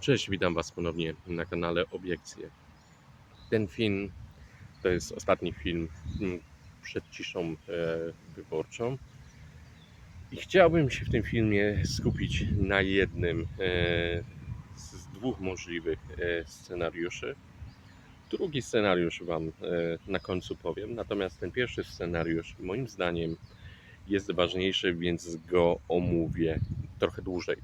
Cześć, witam Was ponownie na kanale Obiekcje. Ten film to jest ostatni film mm, przed ciszą e, wyborczą. I chciałbym się w tym filmie skupić na jednym e, z dwóch możliwych e, scenariuszy. Drugi scenariusz Wam na końcu powiem, natomiast ten pierwszy scenariusz moim zdaniem jest ważniejszy, więc go omówię trochę dłużej.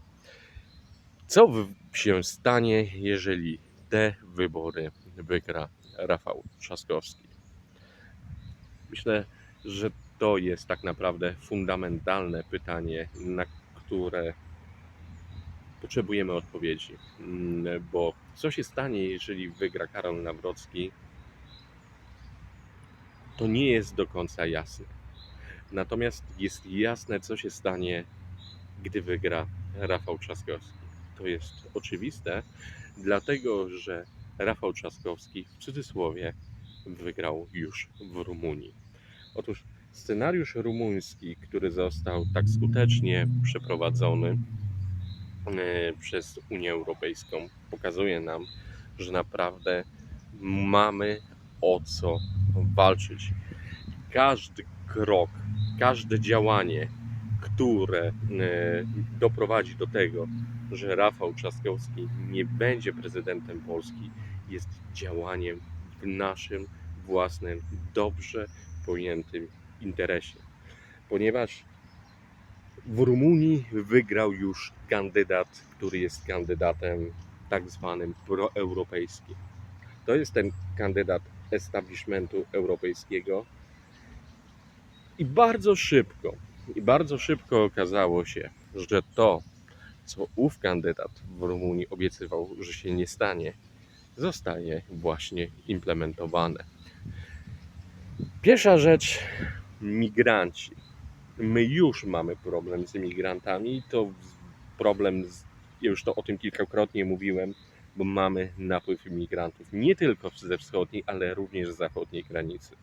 Co się stanie, jeżeli te wybory wygra Rafał Trzaskowski? Myślę, że to jest tak naprawdę fundamentalne pytanie, na które potrzebujemy odpowiedzi. Mm, Bo co się stanie, jeżeli wygra Karol Nawrocki, to nie jest do końca jasne. Natomiast jest jasne, co się stanie, gdy wygra Rafał Trzaskowski. To jest oczywiste, dlatego że Rafał Trzaskowski w cudzysłowie wygrał już w Rumunii. Otóż scenariusz rumuński, który został tak skutecznie przeprowadzony e, przez Unię Europejską, pokazuje nam, że naprawdę mamy o co walczyć. Każdy krok, każde działanie, które e, doprowadzi do tego, że Rafał Trzaskowski nie będzie prezydentem Polski, jest działaniem w naszym własnym, dobrze pojętym interesie. Ponieważ w Rumunii wygrał już kandydat, który jest kandydatem tak zwanym proeuropejskim. To jest ten kandydat establishmentu europejskiego. I bardzo szybko, i bardzo szybko okazało się, że to, co ów kandydat w Rumunii obiecywał, że się nie stanie, zostaje właśnie implementowane. Pierwsza rzecz, migranci. My już mamy problem z migrantami. To problem, z, już to o tym kilkakrotnie mówiłem, bo mamy napływ imigrantów nie tylko ze wschodniej, ale również z zachodniej granicy.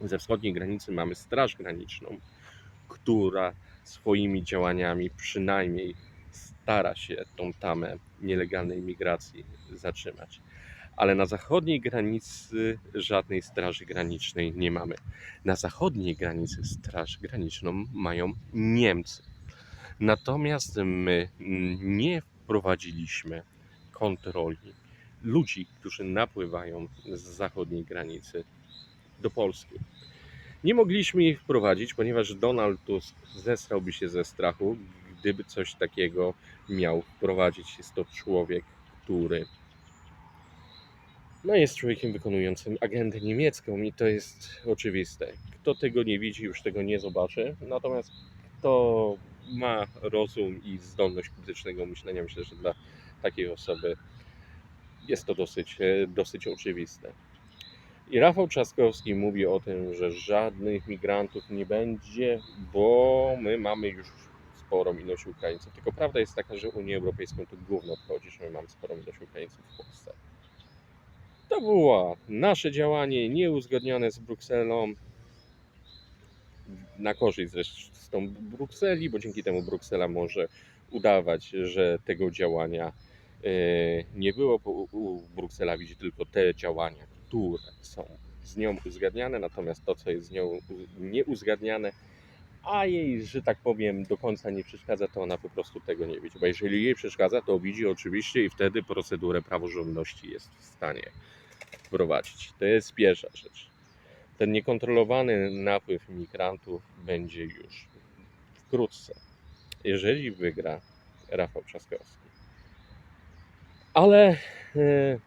Ze wschodniej granicy mamy Straż Graniczną, która swoimi działaniami przynajmniej stara się tą tamę nielegalnej migracji zatrzymać. Ale na zachodniej granicy żadnej straży granicznej nie mamy. Na zachodniej granicy straż graniczną mają Niemcy. Natomiast my nie wprowadziliśmy kontroli ludzi, którzy napływają z zachodniej granicy do Polski. Nie mogliśmy ich wprowadzić, ponieważ Donald Tusk zesrałby się ze strachu, gdyby coś takiego miał wprowadzić. Jest to człowiek, który no jest człowiekiem wykonującym agendę niemiecką i to jest oczywiste. Kto tego nie widzi, już tego nie zobaczy. Natomiast kto ma rozum i zdolność krytycznego myślenia, myślę, że dla takiej osoby jest to dosyć, e, dosyć oczywiste. I Rafał Trzaskowski mówi o tym, że żadnych migrantów nie będzie, bo my mamy już sporą ilość Ukraińców. Tylko prawda jest taka, że Unię Europejską to gówno obchodzi, że my mamy sporą ilość Ukraińców w Polsce. To było nasze działanie nieuzgodnione z Brukselą na korzyść zresztą Brukseli, bo dzięki temu Bruksela może udawać, że tego działania e, nie było, bo u- Bruksela widzi tylko te działania, które są z nią uzgadniane, natomiast to, co jest z nią nieuzgadniane, a jej, że tak powiem, do końca nie przeszkadza, to ona po prostu tego nie widzi. Bo jeżeli jej przeszkadza, to widzi oczywiście i wtedy procedurę praworządności jest w stanie wprowadzić. To jest pierwsza rzecz. Ten niekontrolowany napływ migrantów będzie już wkrótce, jeżeli wygra Rafał Trzaskowski. Ale hm,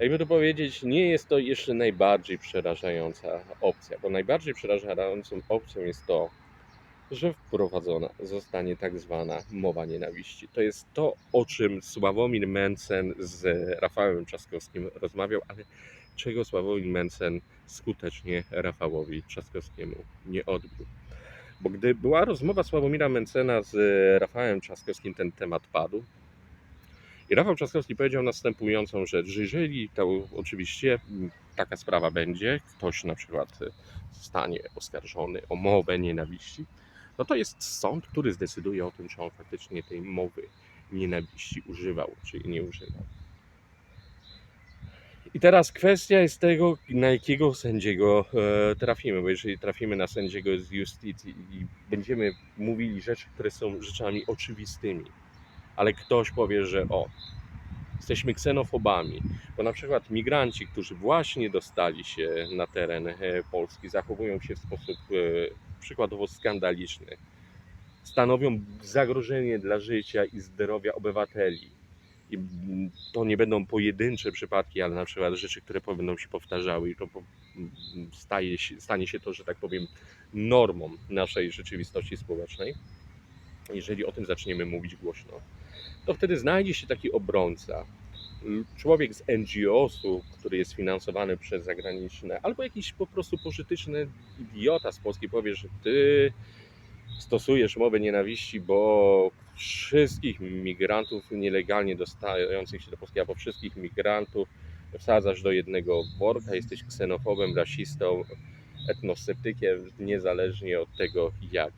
jakby to powiedzieć, nie jest to jeszcze najbardziej przerażająca opcja, bo najbardziej przerażającą opcją jest to, że wprowadzona zostanie tak zwana mowa nienawiści. To jest to, o czym Sławomir Mencen z Rafałem Trzaskowskim rozmawiał, ale czego Sławomir Mencen skutecznie Rafałowi Trzaskowskiemu nie odbił. Bo gdy była rozmowa Sławomira Mencena z Rafałem Trzaskowskim, ten temat padł. I Rafał Trzaskowski powiedział następującą rzecz, że jeżeli to oczywiście mm, taka sprawa będzie, ktoś na przykład zostanie oskarżony o mowę nienawiści, no to jest sąd, który zdecyduje o tym, czy on faktycznie tej mowy nienawiści używał, czy nie używał. I teraz kwestia jest tego, na jakiego sędziego e, trafimy, bo jeżeli trafimy na sędziego z justicji i będziemy mówili rzeczy, które są rzeczami oczywistymi, ale ktoś powie, że o, jesteśmy ksenofobami, bo na przykład migranci, którzy właśnie dostali się na teren e, Polski, zachowują się w sposób e, przykładowo skandaliczny, stanowią zagrożenie dla życia i zdrowia obywateli. I to nie będą pojedyncze przypadki, ale na przykład rzeczy, które będą się powtarzały i to staje się, stanie się to, że tak powiem, normą naszej rzeczywistości społecznej. Jeżeli o tym zaczniemy mówić głośno, to wtedy znajdzie się taki obrońca, człowiek z NGO-su, który jest finansowany przez zagraniczne, albo jakiś po prostu pożyteczny idiota z Polski powie, że ty stosujesz mowę nienawiści, bo wszystkich migrantów nielegalnie dostających się do Polski, albo wszystkich migrantów wsadzasz do jednego worka, jesteś ksenofobem, rasistą, etnosceptykiem, niezależnie od tego, jak,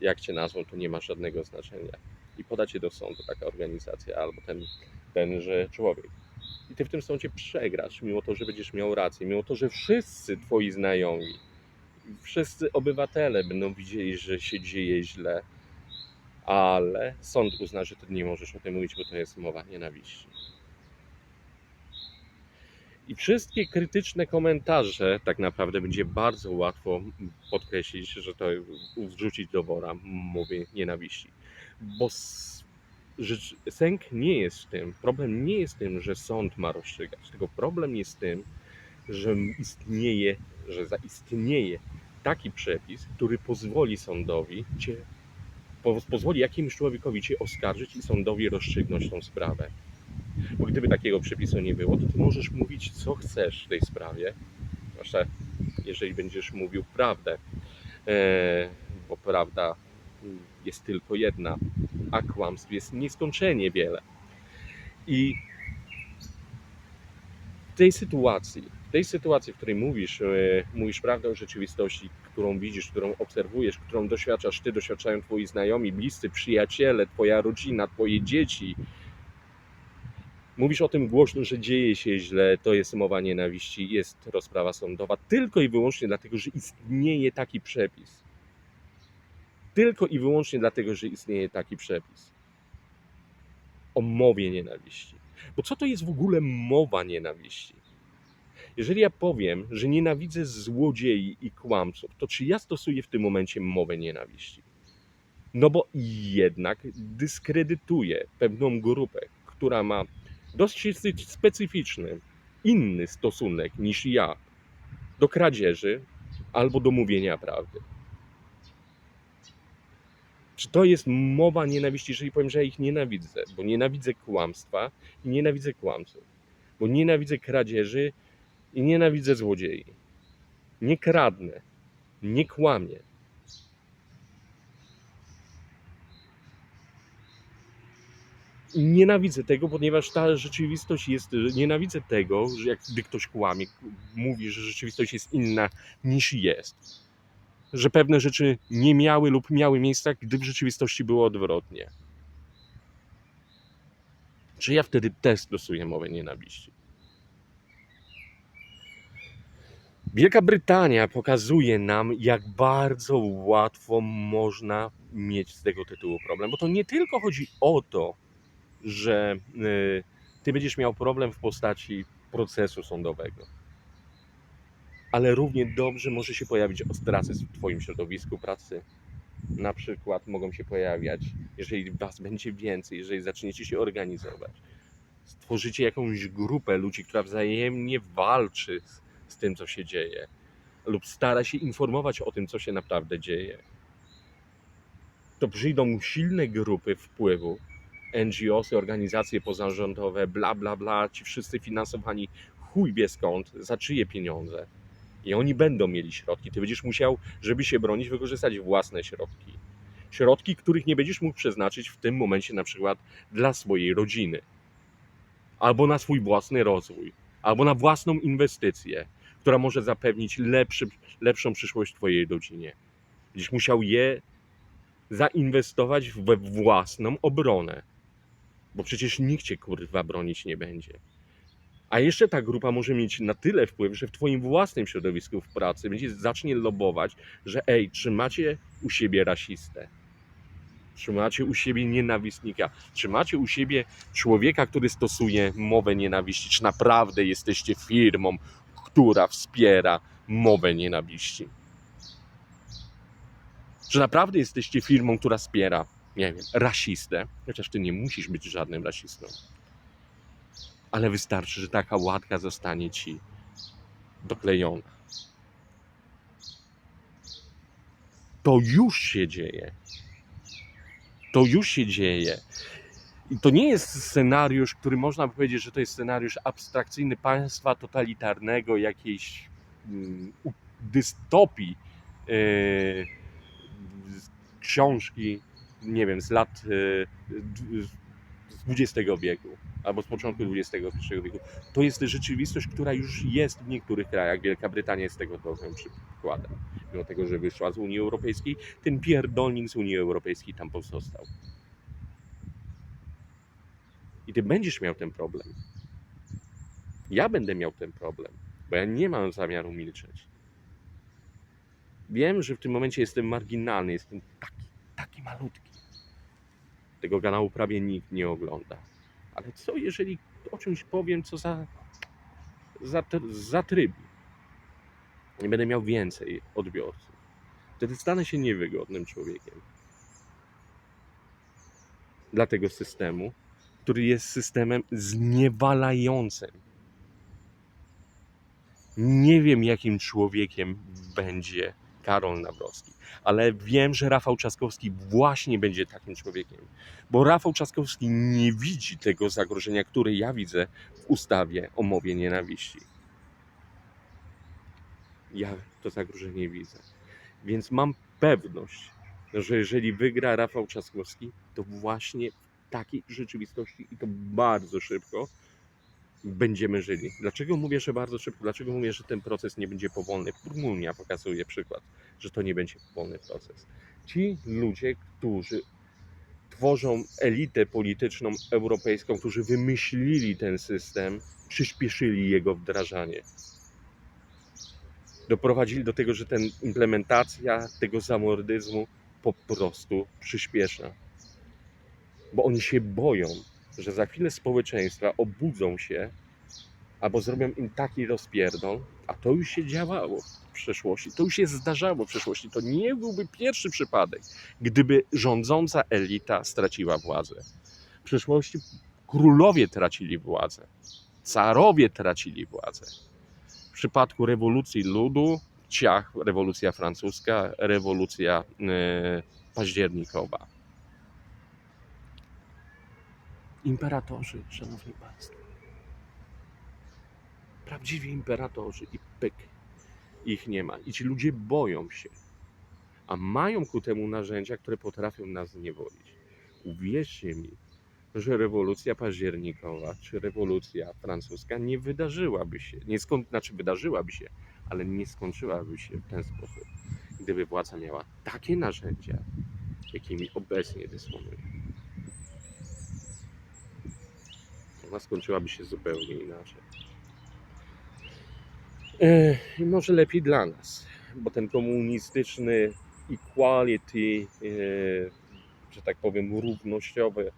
jak cię nazwą, to nie ma żadnego znaczenia. I poda cię do sądu taka organizacja, albo ten, tenże człowiek. I ty w tym sądzie przegrasz, mimo to, że będziesz miał rację, mimo to, że wszyscy twoi znajomi, wszyscy obywatele będą widzieli, że się dzieje źle, ale sąd uzna, że ty nie możesz o tym mówić, bo to jest mowa nienawiści. I wszystkie krytyczne komentarze tak naprawdę będzie bardzo łatwo podkreślić, że to wrzucić do wora mowy nienawiści. Bo rzecz, sęk nie jest w tym, problem nie jest w tym, że sąd ma rozstrzygać, tylko problem jest w tym, że istnieje, że zaistnieje taki przepis, który pozwoli sądowi cię, po, pozwoli jakimś człowiekowi cię oskarżyć i sądowi rozstrzygnąć tą sprawę. Bo gdyby takiego przepisu nie było, to ty możesz mówić co chcesz w tej sprawie, zwłaszcza jeżeli będziesz mówił prawdę, e, bo prawda jest tylko jedna, a kłamstw jest nieskończenie wiele. I w tej sytuacji, w tej sytuacji, w której mówisz, e, mówisz prawdę o rzeczywistości, którą widzisz, którą obserwujesz, którą doświadczasz ty, doświadczają twoi znajomi, bliscy, przyjaciele, twoja rodzina, twoje dzieci, mówisz o tym głośno, że dzieje się źle, to jest mowa nienawiści, jest rozprawa sądowa, tylko i wyłącznie dlatego, że istnieje taki przepis. Tylko i wyłącznie dlatego, że istnieje taki przepis o mowie nienawiści. Bo co to jest w ogóle mowa nienawiści? Jeżeli ja powiem, że nienawidzę złodziei i kłamców, to czy ja stosuję w tym momencie mowę nienawiści? No bo jednak dyskredytuję pewną grupę, która ma dosyć specyficzny, inny stosunek niż ja do kradzieży albo do mówienia prawdy. Czy to jest mowa nienawiści, jeżeli powiem, że ja ich nienawidzę? Bo nienawidzę kłamstwa i nienawidzę kłamców. Bo nienawidzę kradzieży i nienawidzę złodziei. Nie kradnę, nie kłamię. Nienawidzę tego, ponieważ ta rzeczywistość jest. Nienawidzę tego, że jak gdy ktoś kłamie, mówi, że rzeczywistość jest inna niż jest. Że pewne rzeczy nie miały lub miały miejsca, gdy w rzeczywistości było odwrotnie. Czy ja wtedy też stosuję mowę nienawiści? Wielka Brytania pokazuje nam, jak bardzo łatwo można mieć z tego tytułu problem, bo to nie tylko chodzi o to, że y, ty będziesz miał problem w postaci procesu sądowego, ale równie dobrze może się pojawić ostracyzm w twoim środowisku pracy. Na przykład mogą się pojawiać, jeżeli was będzie więcej, jeżeli zaczniecie się organizować, stworzycie jakąś grupę ludzi, która wzajemnie walczy z, z tym, co się dzieje, lub stara się informować o tym, co się naprawdę dzieje, to przyjdą silne grupy wpływu, NGOsy, organizacje pozarządowe, bla, bla, bla, ci wszyscy finansowani chuj wie skąd, za czyje pieniądze. I oni będą mieli środki. Ty będziesz musiał, żeby się bronić, wykorzystać własne środki. Środki, których nie będziesz mógł przeznaczyć w tym momencie na przykład dla swojej rodziny. Albo na swój własny rozwój. Albo na własną inwestycję, która może zapewnić lepszy, lepszą przyszłość twojej rodzinie. Będziesz musiał je zainwestować we własną obronę. Bo przecież nikt cię kurwa bronić nie będzie. A jeszcze ta grupa może mieć na tyle wpływ, że w twoim własnym środowisku w pracy będzie zacznie lobować, że ej, trzymacie u siebie rasistę. Trzymacie u siebie nienawistnika. Trzymacie u siebie człowieka, który stosuje mowę nienawiści. Czy naprawdę jesteście firmą, która wspiera mowę nienawiści? Czy naprawdę jesteście firmą, która wspiera, nie wiem, rasistę? Chociaż ty nie musisz być żadnym rasistą. Ale wystarczy, że taka łatka zostanie ci doklejona. To już się dzieje. To już się dzieje. I to nie jest scenariusz, który można powiedzieć, że to jest scenariusz abstrakcyjny państwa totalitarnego, jakiejś mm, dystopii yy, książki, nie wiem, z lat yy, XX wieku albo z początku XXI wieku. To jest rzeczywistość, która już jest w niektórych krajach. Wielka Brytania jest tego dobrym przykładem. Mimo tego, że wyszła z Unii Europejskiej, ten pierdolnik z Unii Europejskiej tam pozostał. I ty będziesz miał ten problem. Ja będę miał ten problem, bo ja nie mam zamiaru milczeć. Wiem, że w tym momencie jestem marginalny, jestem taki, taki malutki. Tego kanału prawie nikt nie ogląda. Ale co jeżeli o czymś powiem, co za, za, zatrybi? Nie będę miał więcej odbiorców. Wtedy stanę się niewygodnym człowiekiem. Dla tego systemu, który jest systemem zniewalającym. Nie wiem, jakim człowiekiem będzie Karol Nawrocki, ale wiem, że Rafał Trzaskowski właśnie będzie takim człowiekiem, bo Rafał Trzaskowski nie widzi tego zagrożenia, które ja widzę w ustawie o mowie nienawiści. Ja to zagrożenie widzę. Więc mam pewność, że jeżeli wygra Rafał Trzaskowski, to właśnie w takiej rzeczywistości i to bardzo szybko będziemy żyli. Dlaczego mówię, że bardzo szybko? Dlaczego mówię, że ten proces nie będzie powolny? Rumunia pokazuje przykład, że to nie będzie powolny proces. Ci ludzie, którzy tworzą elitę polityczną europejską, którzy wymyślili ten system, przyspieszyli jego wdrażanie. Doprowadzili do tego, że ten implementacja tego zamordyzmu po prostu przyspiesza. Bo oni się boją, że za chwilę społeczeństwa obudzą się albo zrobią im taki rozpierdol, a to już się działało w przeszłości, to już się zdarzało w przeszłości. To nie byłby pierwszy przypadek, gdyby rządząca elita straciła władzę. W przeszłości królowie tracili władzę, carowie tracili władzę. W przypadku rewolucji ludu, ciach, rewolucja francuska, rewolucja yy, październikowa. Imperatorzy, szanowni państwo. Prawdziwi imperatorzy i pyk. Ich nie ma. I ci ludzie boją się. A mają ku temu narzędzia, które potrafią nas zniewolić. Uwierzcie mi, że rewolucja październikowa czy rewolucja francuska nie wydarzyłaby się. Nie skąd, znaczy wydarzyłaby się, ale nie skończyłaby się w ten sposób, gdyby władza miała takie narzędzia, jakimi obecnie dysponuje. Ona skończyłaby się zupełnie inaczej. Ech, I może lepiej dla nas, bo ten komunistyczny equality, e, że tak powiem, równościowy,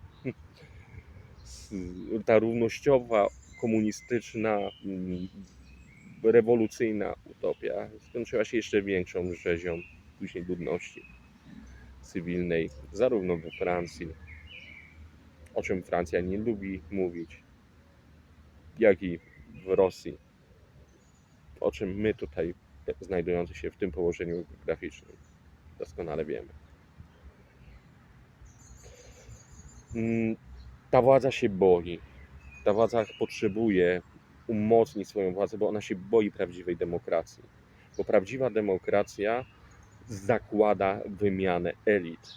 ta równościowa, komunistyczna, mm, rewolucyjna utopia skończyła się jeszcze większą rzezią później ludności cywilnej, zarówno we Francji, o czym Francja nie lubi mówić, jak i w Rosji, o czym my tutaj, znajdujący się w tym położeniu geograficznym, doskonale wiemy. Mm, Ta władza się boi. Ta władza potrzebuje umocnić swoją władzę, bo ona się boi prawdziwej demokracji. Bo prawdziwa demokracja zakłada wymianę elit.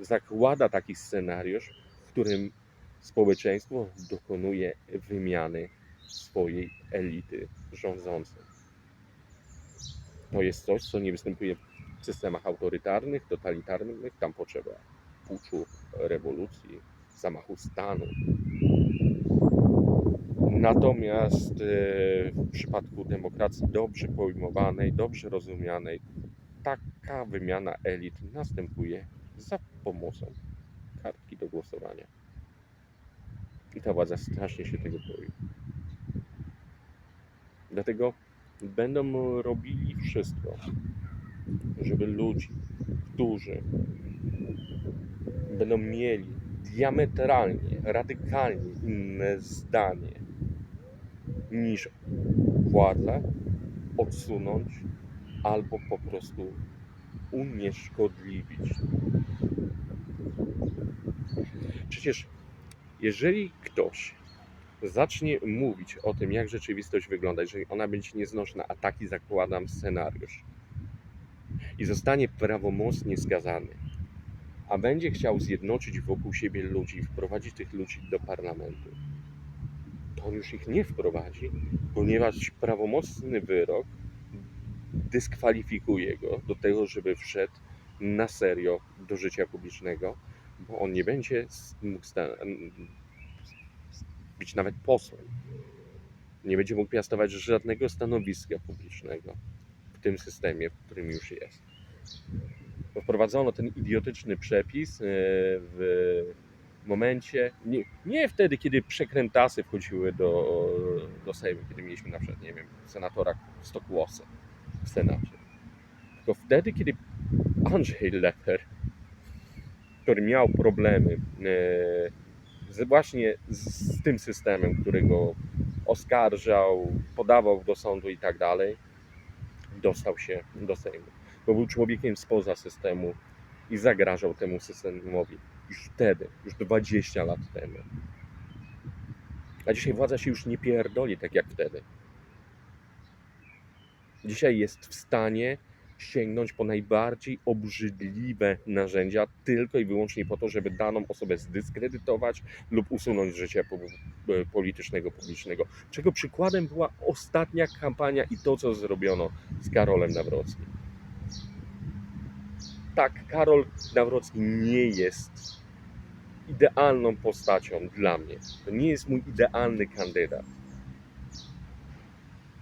Zakłada taki scenariusz, w którym społeczeństwo dokonuje wymiany swojej elity rządzącej. To jest coś, co nie występuje W systemach autorytarnych, totalitarnych tam potrzeba puczu, rewolucji, zamachu stanu. Natomiast e, w przypadku demokracji dobrze pojmowanej, dobrze rozumianej, taka wymiana elit następuje za pomocą kartki do głosowania. I ta władza strasznie się tego boi. Dlatego będą robili wszystko, żeby ludzi, którzy będą mieli diametralnie, radykalnie inne zdanie niż władza, odsunąć albo po prostu unieszkodliwić. Przecież jeżeli ktoś zacznie mówić o tym, jak rzeczywistość wygląda, jeżeli ona będzie nieznośna, a taki zakładam scenariusz, i zostanie prawomocnie skazany, a będzie chciał zjednoczyć wokół siebie ludzi i wprowadzić tych ludzi do parlamentu, to on już ich nie wprowadzi, ponieważ prawomocny wyrok dyskwalifikuje go do tego, żeby wszedł na serio do życia publicznego, bo on nie będzie mógł być nawet posłem. Nie będzie mógł piastować żadnego stanowiska publicznego w tym systemie, w którym już jest. Wprowadzono ten idiotyczny przepis e, w momencie, nie, nie wtedy, kiedy przekrętasy wchodziły do, do Sejmu, kiedy mieliśmy na przykład, nie wiem, senatora Stokłosę w Senacie. Tylko wtedy, kiedy Andrzej Leper, który miał problemy e, z, właśnie z, z tym systemem, który go oskarżał, podawał do sądu i tak dalej, dostał się do Sejmu. Bo był człowiekiem spoza systemu i zagrażał temu systemowi. Już wtedy, już 20 lat temu. A dzisiaj władza się już nie pierdoli tak jak wtedy. Dzisiaj jest w stanie sięgnąć po najbardziej obrzydliwe narzędzia tylko i wyłącznie po to, żeby daną osobę zdyskredytować lub usunąć z życia e, politycznego, publicznego. Czego przykładem była ostatnia kampania i to, co zrobiono z Karolem Nawrockim. Tak, Karol Nawrocki nie jest idealną postacią dla mnie. To nie jest mój idealny kandydat.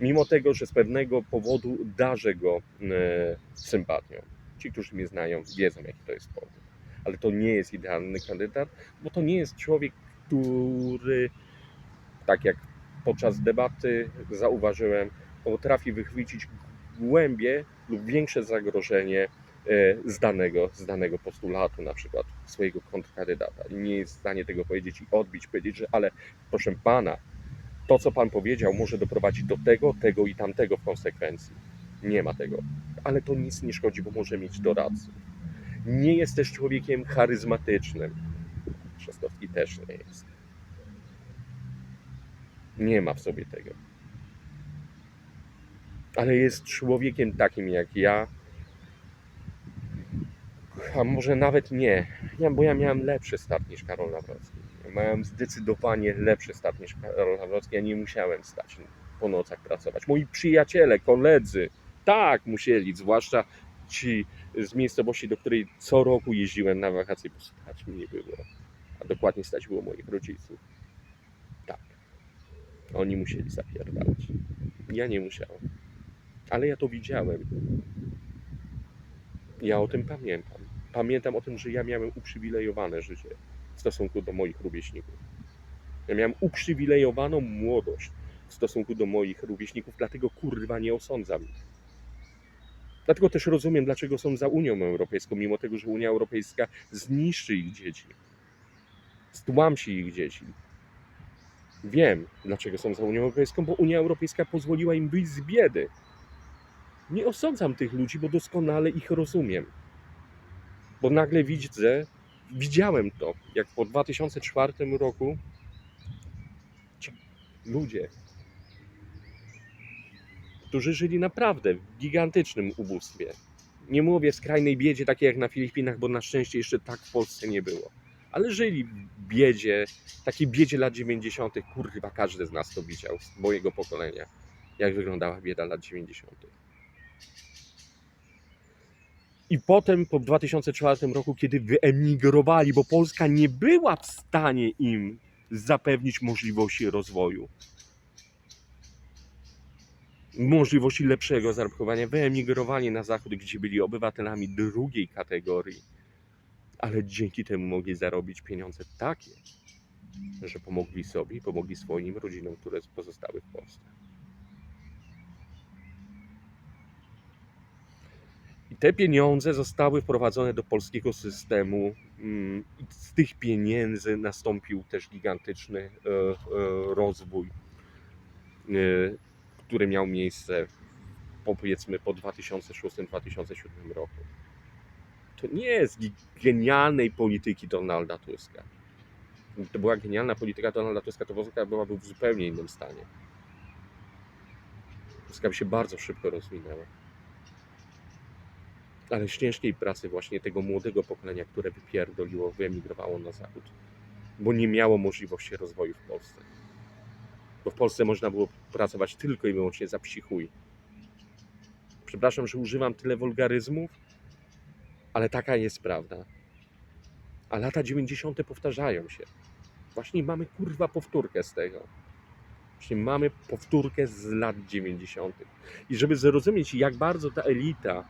Mimo tego, że z pewnego powodu darzę go e, sympatią. Ci, którzy mnie znają, wiedzą, jaki to jest powód. Ale to nie jest idealny kandydat, bo to nie jest człowiek, który, tak jak podczas debaty zauważyłem, potrafi wychwycić głębie lub większe zagrożenie e, z danego, z danego postulatu, na przykład swojego kontrkandydata. Nie jest w stanie tego powiedzieć i odbić, powiedzieć, że ale proszę pana, to co pan powiedział może doprowadzić do tego, tego i tamtego w konsekwencji. Nie ma tego. Ale to nic nie szkodzi, bo może mieć doradców. Nie jest też człowiekiem charyzmatycznym. Trzaskowski też nie jest. Nie ma w sobie tego. Ale jest człowiekiem takim jak ja, a może nawet nie, ja, bo ja miałem lepszy start niż Karol Nawrocki. Miałem zdecydowanie lepszy start niż Karol Nawrocki. Ja nie musiałem stać po nocach pracować. Moi przyjaciele, koledzy, tak musieli, zwłaszcza ci z miejscowości, do której co roku jeździłem na wakacje, bo stać mi nie było. A dokładnie stać było moich rodziców. Tak. Oni musieli zapierdalać. Ja nie musiałem. Ale ja to widziałem. Ja o tym pamiętam. Pamiętam o tym, że ja miałem uprzywilejowane życie stosunku do moich rówieśników. Ja miałem uprzywilejowaną młodość w stosunku do moich rówieśników, dlatego kurwa nie osądzam ich. Dlatego też rozumiem, dlaczego są za Unią Europejską, mimo tego, że Unia Europejska zniszczy ich dzieci. Stłamsi ich dzieci. Wiem, dlaczego są za Unią Europejską, bo Unia Europejska pozwoliła im wyjść z biedy. Nie osądzam tych ludzi, bo doskonale ich rozumiem. Bo nagle widzę, widziałem to, jak po 2004 roku ludzie, którzy żyli naprawdę w gigantycznym ubóstwie. Nie mówię w skrajnej biedzie, takiej jak na Filipinach, bo na szczęście jeszcze tak w Polsce nie było. Ale żyli w biedzie, takiej biedzie lat 90. Kurwa, każdy z nas to widział, z mojego pokolenia. Jak wyglądała bieda lat 90. I potem po 2004 roku, kiedy wyemigrowali, bo Polska nie była w stanie im zapewnić możliwości rozwoju, możliwości lepszego zarobkowania, wyemigrowali na zachód, gdzie byli obywatelami drugiej kategorii, ale dzięki temu mogli zarobić pieniądze takie, że pomogli sobie i pomogli swoim rodzinom, które pozostały w Polsce. Te pieniądze zostały wprowadzone do polskiego systemu. mm, Z tych pieniędzy nastąpił też gigantyczny e, e, rozwój, e, który miał miejsce po, powiedzmy po 2006-2007 roku. To nie jest genialnej polityki Donalda Tuska. To była genialna polityka Donalda Tuska, to Polska byłaby w zupełnie innym stanie. Polska by się bardzo szybko rozwinęła ale ciężkiej pracy właśnie tego młodego pokolenia, które wypierdoliło, wyemigrowało na zachód, bo nie miało możliwości rozwoju w Polsce. Bo w Polsce można było pracować tylko i wyłącznie za psichuj. Przepraszam, że używam tyle wulgaryzmów, ale taka jest prawda. A lata 90. powtarzają się. Właśnie mamy kurwa powtórkę z tego. Właśnie mamy powtórkę z lat 90. I żeby zrozumieć, jak bardzo ta elita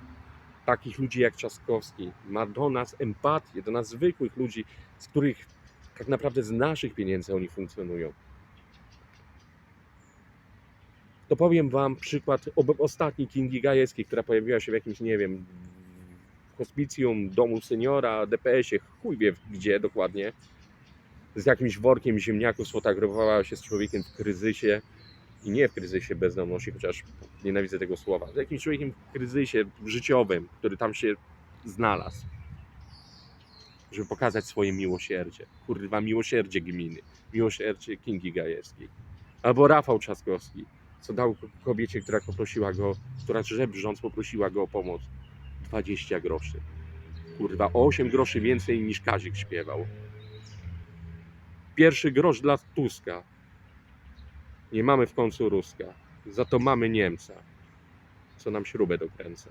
takich ludzi jak Trzaskowski. Ma do nas empatię, do nas zwykłych ludzi, z których tak naprawdę z naszych pieniędzy oni funkcjonują. To powiem Wam przykład ob- ostatni Kingi Gajewskiej, która pojawiła się w jakimś, nie wiem, hospicjum, domu seniora, DPS-ie, chuj wie gdzie dokładnie, z jakimś workiem ziemniaków sfotografowała się z człowiekiem w kryzysie i nie w kryzysie bezdomności, chociaż nienawidzę tego słowa, z jakimś człowiekiem w kryzysie życiowym, który tam się znalazł, żeby pokazać swoje miłosierdzie. Kurwa, miłosierdzie gminy, miłosierdzie Kingi Gajewskiej. Albo Rafał Trzaskowski, co dał kobiecie, która poprosiła go, która żebrząc poprosiła go o pomoc. 20 groszy. Kurwa, o 8 groszy więcej niż Kazik śpiewał. Pierwszy grosz dla Tuska. Nie mamy w końcu Ruska. Za to mamy Niemca, co nam śrubę dokręca.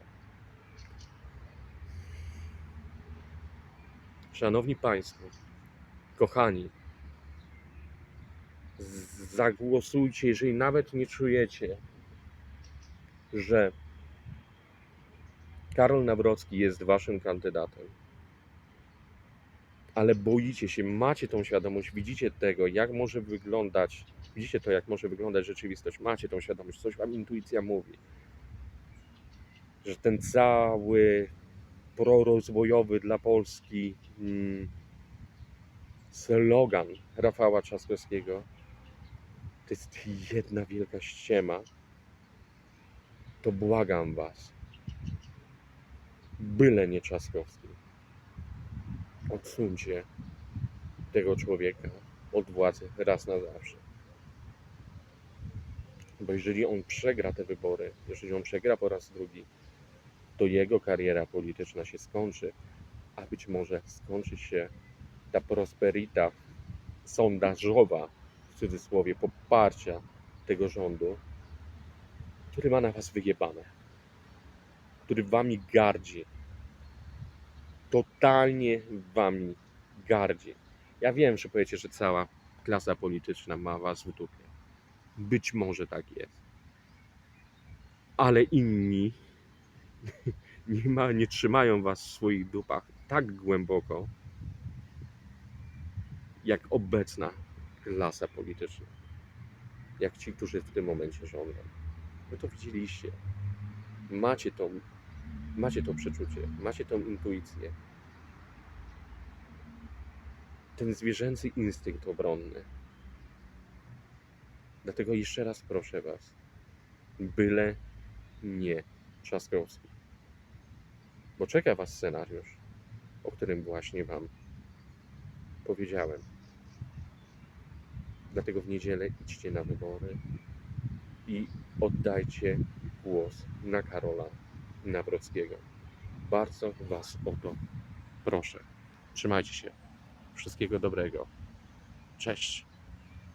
Szanowni Państwo, kochani, zagłosujcie, jeżeli nawet nie czujecie, że Karol Nawrocki jest Waszym kandydatem, ale boicie się, macie tą świadomość, widzicie tego, jak może wyglądać, widzicie to, jak może wyglądać rzeczywistość, macie tą świadomość, coś Wam intuicja mówi, że ten cały prorozwojowy dla Polski mm, slogan Rafała Trzaskowskiego to jest jedna wielka ściema, to błagam Was, byle nie Trzaskowski. Odsuńcie tego człowieka od władzy raz na zawsze. Bo jeżeli on przegra te wybory, jeżeli on przegra po raz drugi, to jego kariera polityczna się skończy, a być może skończy się ta prosperita sondażowa, w cudzysłowie, poparcia tego rządu, który ma na was wyjebane, który wami gardzi, totalnie wami gardzi. Ja wiem, że powiecie, że cała klasa polityczna ma was w dupie. Być może tak jest. Ale inni nie, ma, nie trzymają was w swoich dupach tak głęboko, jak obecna klasa polityczna. Jak ci, którzy w tym momencie rządzą. Wy to widzieliście. Macie tą, macie to przeczucie, macie tą intuicję. Ten zwierzęcy instynkt obronny. Dlatego jeszcze raz proszę Was, byle nie Trzaskowski. Bo czeka Was scenariusz, o którym właśnie Wam powiedziałem. Dlatego w niedzielę idźcie na wybory i oddajcie głos na Karola Nawrockiego. Bardzo Was o to proszę. Trzymajcie się. Wszystkiego dobrego. Cześć.